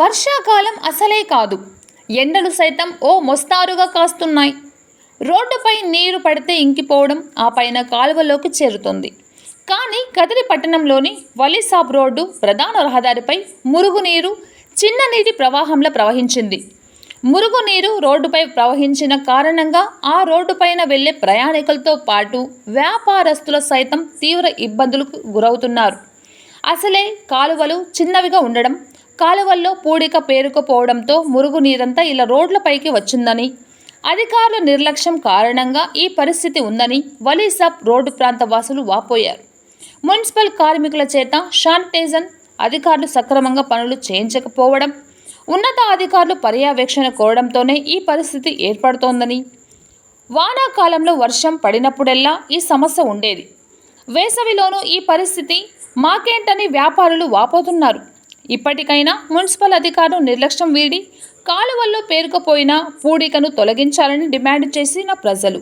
వర్షాకాలం అసలే కాదు. ఎండలు సైతం ఓ మొస్తారుగా కాస్తున్నాయి. రోడ్డుపై నీరు పడితే ఇంకిపోవడం ఆ పైన కాలువలోకి చేరుతుంది. కానీ కదిరి పట్టణంలోని వలీసాబ్ రోడ్డు ప్రధాన రహదారిపై మురుగునీరు చిన్న నీటి ప్రవాహంలో ప్రవహించింది. మురుగునీరు రోడ్డుపై ప్రవహించిన కారణంగా ఆ రోడ్డుపైన వెళ్ళే ప్రయాణికులతో పాటు వ్యాపారస్తుల సైతం తీవ్ర ఇబ్బందులకు గురవుతున్నారు. అసలే కాలువలు చిన్నవిగా ఉండడం కాలువల్లో పూడిక పేరుకుపోవడంతో మురుగు నీరంతా ఇలా రోడ్లపైకి వచ్చిందని అధికారుల నిర్లక్ష్యం కారణంగా ఈ పరిస్థితి ఉందని వలీసాబ్ రోడ్డు ప్రాంత వాసులు వాపోయారు. మున్సిపల్ కార్మికుల చేత శానిటైజన్ అధికారులు సక్రమంగా పనులు చేయించకపోవడం ఉన్నత అధికారులు పర్యవేక్షణ కోరడంతోనే ఈ పరిస్థితి ఏర్పడుతోందని వానాకాలంలో వర్షం పడినప్పుడెల్లా ఈ సమస్య ఉండేది. వేసవిలోనూ ఈ పరిస్థితి మాకేంటని వ్యాపారులు వాపోతున్నారు. ఇప్పటికైనా మున్సిపల్ అధికారులు నిర్లక్ష్యం వీడి కాలువల్లో పేరుకుపోయిన పూడికను తొలగించాలని డిమాండ్ చేసిన ప్రజలు.